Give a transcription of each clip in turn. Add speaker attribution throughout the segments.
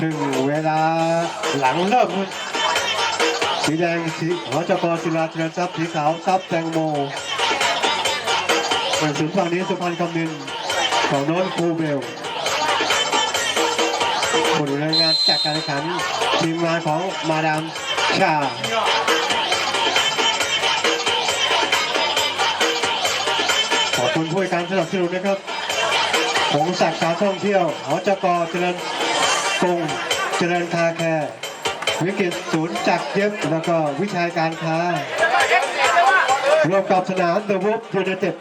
Speaker 1: ถึงเวลาหลังเริ่มสีแดงสีหอจกศิลาเจริญทรัพย์สีขาวทรัพย์แตงโมส่วนสูงฝั่งนี้สุพรรณคำนินของโน้นครูเบลผลรายงานจากการแข่งขันทีมงานของมาดามชาขอบคุณผู้ให้การสนับสนุนนะครับผมศักดิ์การท่องเที่ยวหอจกเจริญ กรุงเจริญคาแคร์วิกฤตศูนย์จักรเย็บแล้วก็วิชาการค้ารวมกับสนามเดอะวูฟยูเนเต็ด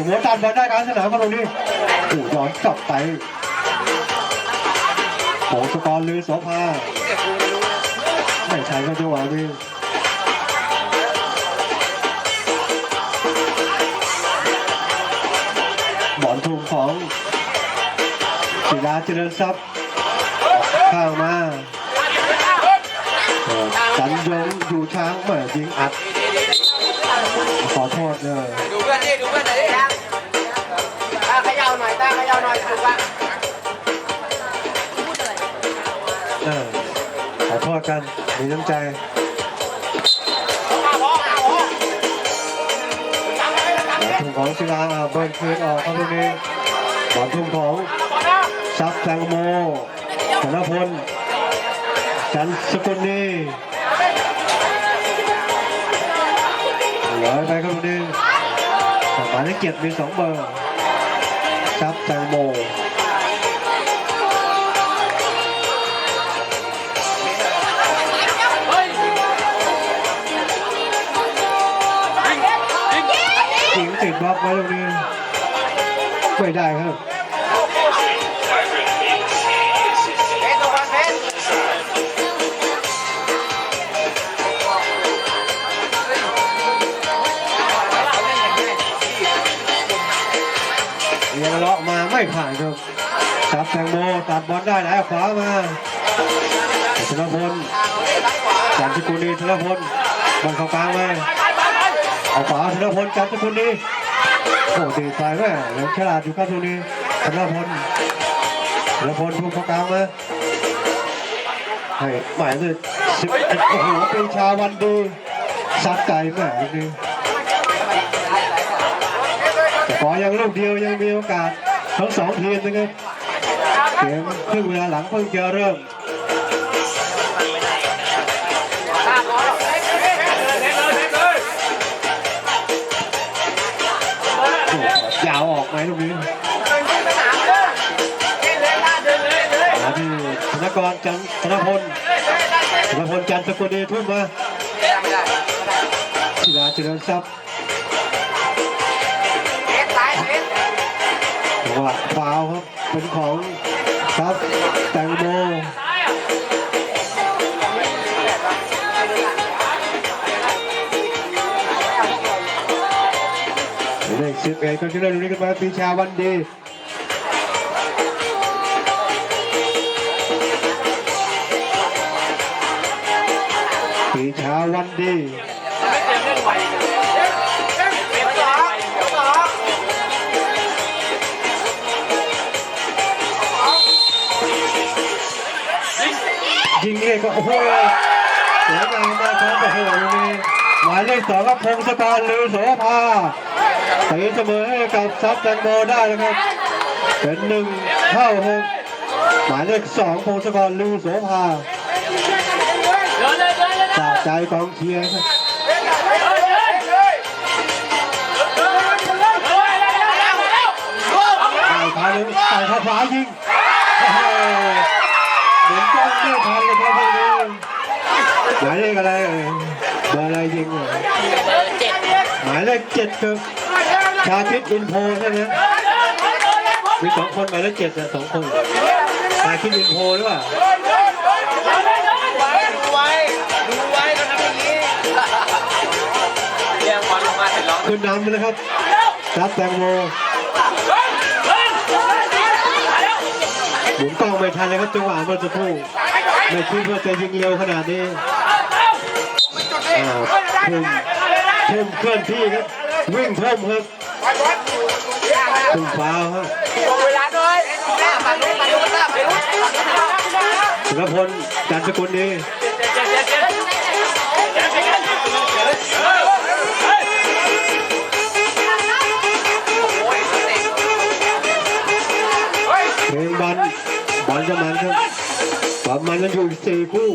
Speaker 1: ถึงหัวตันบอลได้การสนามมาตรงนี้โอ้ย้อนกลับไปโหสกอร์ลือโสภาไม่ใช่ก็จังหวะนี้บอลทุ่มของศิลาเจริญทรัพย์ข้างมาสันยงอยู่ช้างเหมือนยิงอัด ขอโทษเลย
Speaker 2: ดูเพื่อนดิดูเพื่อนหน่อยดิตาเขย่าหน่อยตาเขย่าหน่อยถูกปะ
Speaker 1: เออขอโทษกันมีน้ำใจบอลทุ่มของศิลาอะเบิร์นคืนออกครับตรงนี้บอลทุ่มของซับแตงโมธนพลจันสกุลนี ลือไปครับตรงนี้หมายเลขเจ็ดมีสองเบอร์ซับแตงโมยิงติดบล็อกไว้ตรงนี้ไม่ได้ครับ ไม่ผ่านครับจับแตงโมตัดบอลได้ไหลขวามาธนพลจันทกุลีธนพลบอลเข้ากลางมาเอาขวาธนพลจันทกุลีโอ้ตีสายแม่ยังฉลาดอยู่ครับตรงนี้ธนพลธนพลพุ่งเข้ากลางมาให้หมายเลยสิบโอ้โหเป็นชาวันดีซัดไก่แม่ตรงนี้แต่ขอยังลูกเดียวยังมีโอกาส ทั้งสองทีมนะครับเกมครึ่งเวลาหลังเพิ่งจะเริ่มยาวออกไหมลูกนี้
Speaker 2: มา
Speaker 1: ที่ธนกรจันทร์ธนพลธนพลจันทร์สกุลดีทุ่มมาศิลาเจริญทรัพย์ จังหวะฟาวครับ เป็นของครับแตงโมเลขสิบเอ็ดก็จะเริ่มนี้กันมาปีชาวันดีปีชาวันดี ยิงเองก็โอ้โหสวยงามมากครับโอ้โหตรงนี้หมายเลขสองครับพงศกรลือโสภาตีเสมอให้กับซับแตงโมได้นะครับ เป็นหนึ่งเท่าหกหมายเลขสองพงศกรลือโสภาจากใจกองเชียร์ครับ
Speaker 2: เฮ้ย
Speaker 1: ได้ภายในต่ขาขวายิง โอ้โหเหมือนกล้องไม่ทันเลยครับพวกนี้หมายเลขอะไรเอ่ยเบอร์อะไรยิงเอ่ย
Speaker 2: เจ็ด
Speaker 1: หมายเลขเจ็ดครับชาคิดอินโพใช่ไหมมีสองคนหมายเลขเจ็ดสองคนชาคิดอินโพหรือเปล่า
Speaker 2: ดูไว้ดูไว้เขาทำอย่างนี้เรียกบอลลงมาเสร็จแล้ว
Speaker 1: ขึ้นนำเลยครับซับแตงโม หมุนกล้องไม่ทันเลยครับจังหวะเมื่อสักครู่ไม่คิดว่าจะยิงเร็วขนาดนี้เพิ่มเพิ่มเคลื่อนที่ครับวิ่งเพิ่มครับทุ่มฟาวครับ
Speaker 2: เวลาน้อยมาลุ้นมาลุ้นมาลุ้น
Speaker 1: สุรพลจันทกุลดี มันมันอยู่สี่คู่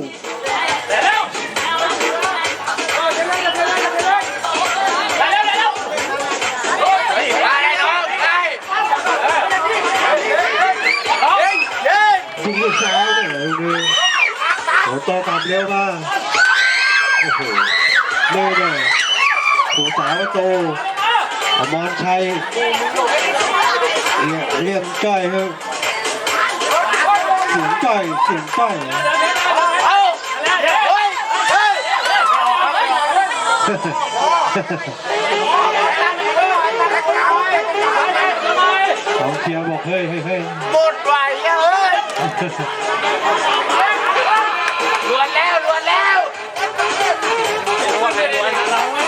Speaker 2: มาได้น้องได้
Speaker 1: ยิงลูกซ้ายเนี่ยลูโอ้โตกลับเร็วมากโอ้โหเล่เนี่ยผูสาวโตอมรชัยเรียกเรียมจ้อยครับเสียงจ้อยเสียงจ้อยสองเชียร์บอกเฮ้ยเฮ้ยเฮ้ย
Speaker 2: หมดไหวเฮ้ยลวนแล้วลวนแล้วลวนเลยลว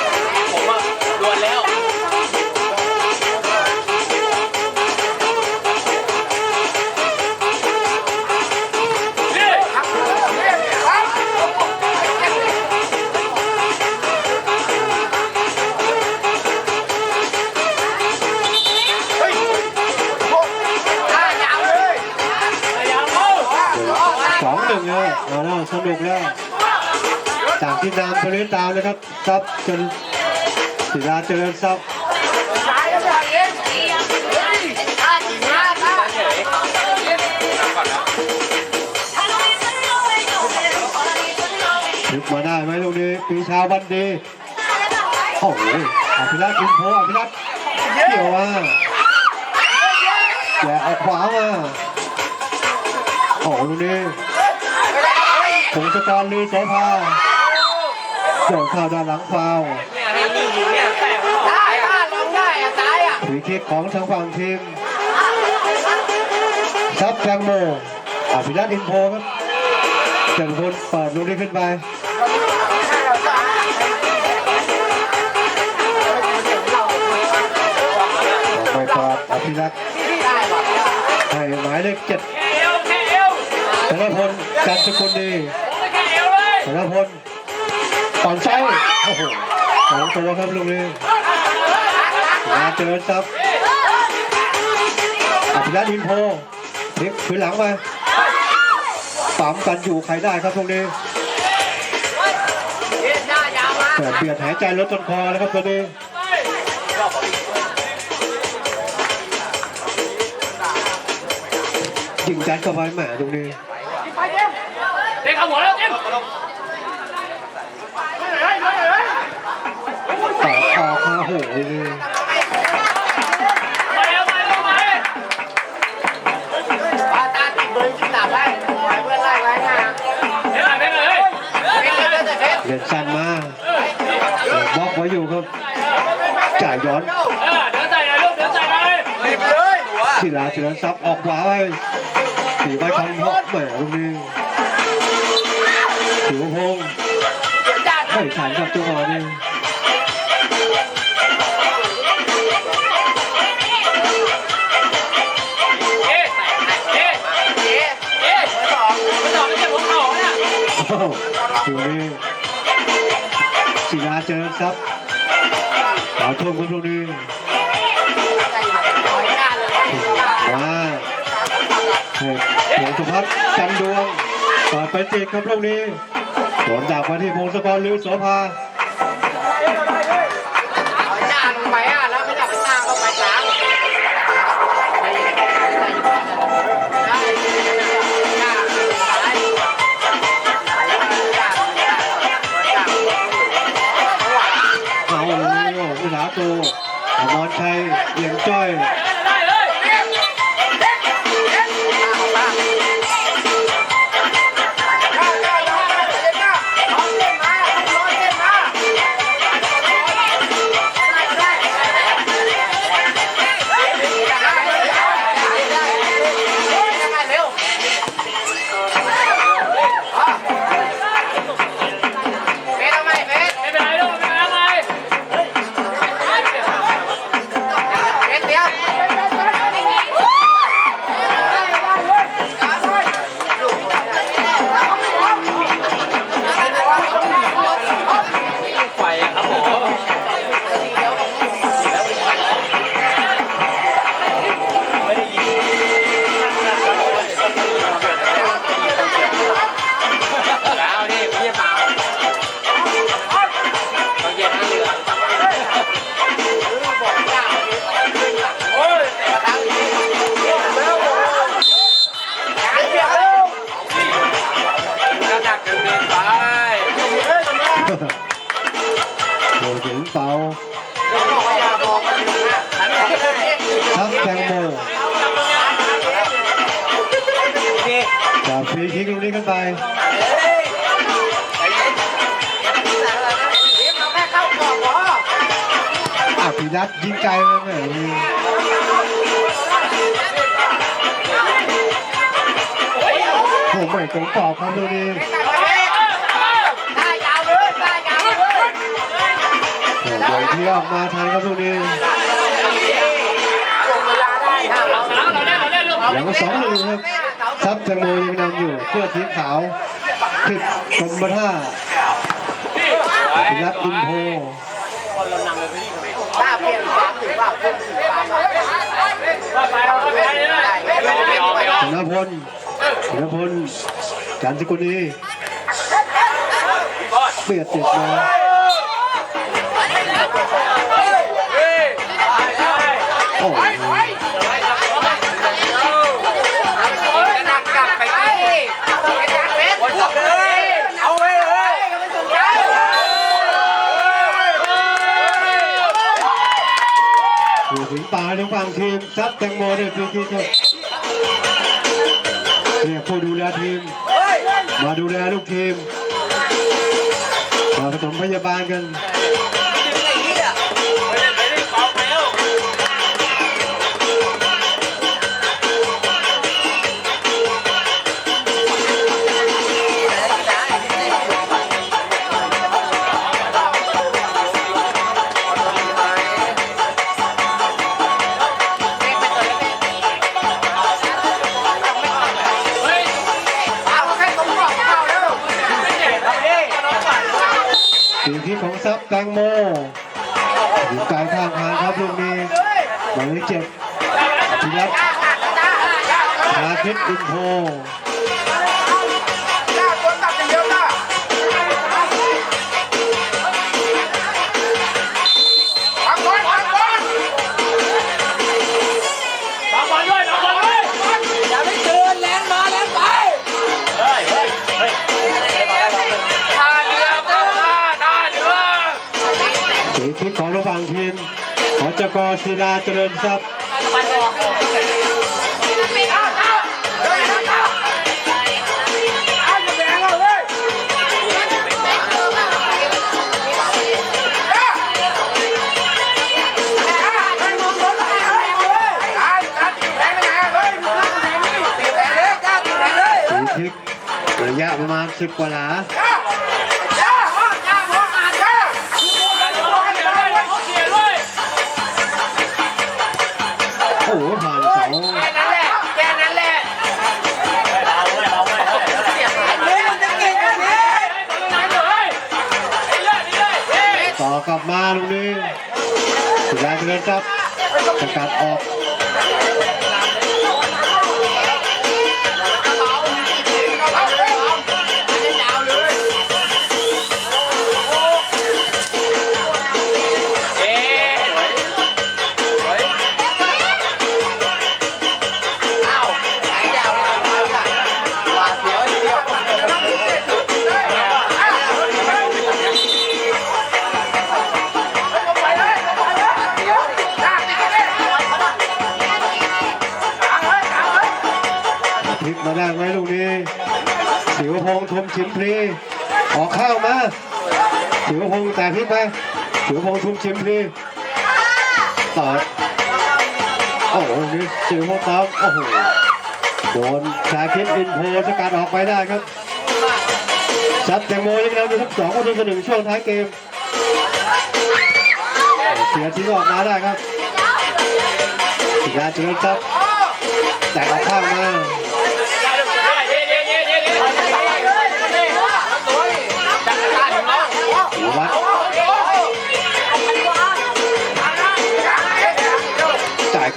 Speaker 1: นะครับซับจนศิลาเจริญซับถึกมาได้ไหมลูกนี้ปีชาวันดีโอ้โหอภิรัตน์อินโพอภิรัตน์เกี่ยวมาแย่เอาขวามาโอ้โหลูกนี้ผงสกรลือโสภา โยนเข้าด้านหลังฟาว
Speaker 2: ตายอะลงได้อะตายอะ
Speaker 1: ฟรีคิกของทางฝั่งทีมซับแตงโมอภิรัตน์อินโพครับเจังพลเปิดลูกนี้ขึ้นไปออกไปปาดอภิรัตน์ให้หมายเลขเจ็ดธนพลจันทกุลดีธนพล ต่อนไส้โอ้โหสองตัวครับลูกนี้มาเจอซับอภิรัตน์อินโพพลิกคืนหลังมาปั๊มกันอยู่ใครได้ครับตรงนี้
Speaker 2: หน้ายาวมา
Speaker 1: แต่เบียดหายใจลดต้นคอนะครับตัวนี้ยิงจัดเข้าไปแหมตรงนี้
Speaker 3: เด็กเอาหัวแล้วเต็ม
Speaker 1: ต่อออกมาโอ้โห
Speaker 3: ไปเอาไปเอาไป
Speaker 2: ปาตาติดมือขึ้นหนาได้เพื่อนไล่ไว้นะ
Speaker 3: เดี๋ยวไปเลย
Speaker 2: เป็นเรื่องแต่เพชร
Speaker 1: เล่นสั้นมากบล็อกไว้อยู่ครับ จ่ายย้อน
Speaker 3: เออดี๋ยวใส่เลยลูกเดี๋ยวใส่เลย
Speaker 2: รีบเลยหัว
Speaker 1: ศิลาเฉลิมทรัพย์ออกขวาไปถือไว้คำเพาะแหมตรงนี้ถือว่าพงไม่ทันครับจังหวะนี้
Speaker 3: ต
Speaker 1: รงนี้ศิลาเฉลิมทรัพย์ขาวทุ่มครับตรงนี้
Speaker 2: ถอยหน้าเลย
Speaker 1: มาเฮ้ยหลวงสุพัฒน์จันดวงเปิดไปติดครับตรงนี้โดนดักมาที่พงศกรลือโสภา
Speaker 2: นั
Speaker 1: ทยิงไกลมาแหมโอ้ไม่ตรงปอบครับตรงนี้โอ้ใบที่ออกมาทันครับตรงนี้
Speaker 3: เราเล่นเราเล่นลูก
Speaker 1: อย่างก็สองหนึ่งครับซับแตงโมยังนำอยู่เสื้อสีขาวคือกรมท่าพิรัตอินโพ ธนพลธนพลจันทกุลีเบียดติดมาโอ้ย
Speaker 2: กระดักกลับไปที่กระดักเม็ดเลยเอาไปเลยก็ไม่สนใจ
Speaker 1: อยู่ถึง ป่าทางฝั่งทีมซับแตงโมด้วยฟรีคิกครับเนี่ยผู้ดูแลทีม มาดูแลลูกทีมมาผสมพยาบาลกัน สีคิกของซับแตงโมอยู่ไกลข้างทางครับลูกนี้หมายเลขเจ็ดพิรัตชาคิดอินโพ
Speaker 2: อ
Speaker 1: จกศิลาเจริญทรัพย์ระยะประมาณสิบกว่าหลา
Speaker 2: ก
Speaker 3: ลั
Speaker 1: บมาตรงนี้ศิลาเจริญทรัพย์สกัดออก พงษ์ทมชิมพลีออกข้าวมาสิวพงษ์แต่พลิกไปสิวพงษ์ทมชิมพลีต่อโอ้โหนี่สิวพงษ์ตามโอ้โหโดนชาคิดอินโพสกัดออกไปได้ครับจับแตงโมยังนำอยู่ทั้งสองคนจนถึงหนึ่งช่วงท้ายเกม เสียทิ้งออกมาได้ครับสิกาเจริญทรัพย์แต่ออกข้างมา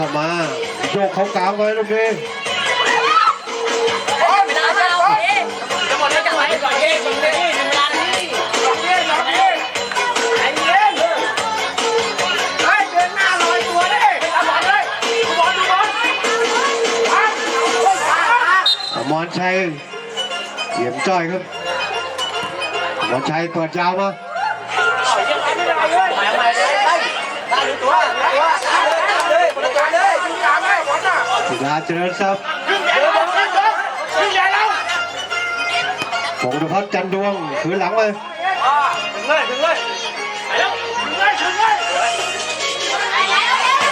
Speaker 3: เข้า
Speaker 1: มาโยกเขากลางไว้ลูกนี้
Speaker 3: จะหมดแล้วจะไหลก่อนเอ๊ะก่อนเอ๊ะถึงเวลานี้
Speaker 1: อมรชัยเหยียมจ้อยครับอมรชัยเปิดยาวมา
Speaker 2: ตัวตัวเลยบริการเลยบริการเลย
Speaker 1: ยาเจริญทรัพย์
Speaker 3: ขึ้นใหญ่แล้ว
Speaker 1: พงศ์พัฒน์จันดวงถือหลังมา
Speaker 3: ถึงเลยถึงเลยไปแล้วถึงเลยถึงเลย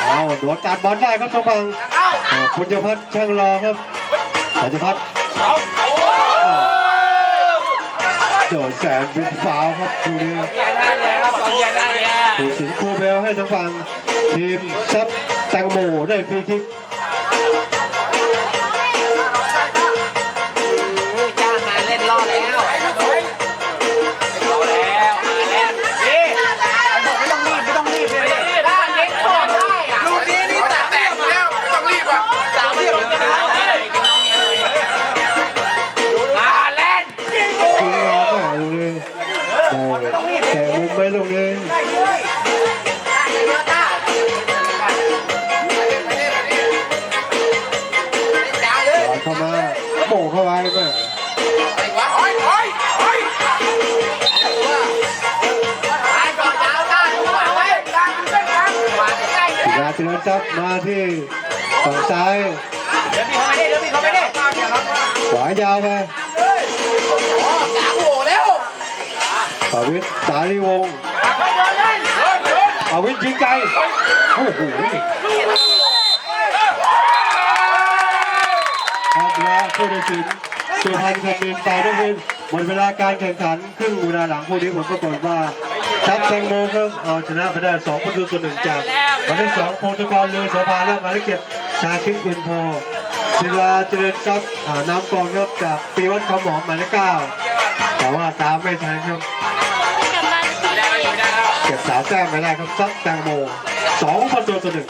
Speaker 1: เอาดวลการบอลได้ครับทางฝั่งเอ่อคุณยพัฒน์ช่างรอครับสัจพัฒน์
Speaker 3: เอาเอา
Speaker 1: โดนแสนเป็นฟาวครับดูนี้
Speaker 2: อย่าได้เลยครับสองอย่าได้เลย
Speaker 1: ผู้สินครูเบลให้ทางฝั่งทีมซับ แตงโมได้ฟรีคิก เจริญทรัพย์มาที่ฝั่งซ้าย
Speaker 2: เดี๋ยวมีเขาไม่ได้เดี๋ยวมีเขาไม่ได้
Speaker 1: ขวายาวไป
Speaker 2: สามโหแล้ว
Speaker 1: ปาวิทย์สารีวงศ์ปาวิทย์ยิงไกลโอ้โหครับและผู้ตัดสินสุพรรณคำมินไปด้วยกันหมดเวลาการแข่งขันครึ่งเวลาหลังคู่นี้ผมปรากฏว่าทัพแตงโมครับเอาชนะไปได้สองประตูต่อหนึ่งจาก หมายเลขสองโพธิกรเรือโสภาและหมายเลขเจ็ดชาคิดอินโพศิลาเจริญทรัพย์อ่าน้ำกองครับจากปีวัดคำหอมหมายเลขเก้าแต่ว่าตามไม่ทันครับเก็บสามแต้มไม่ได้ครับซัดแตงโมสองประตูต่อหนึ่ง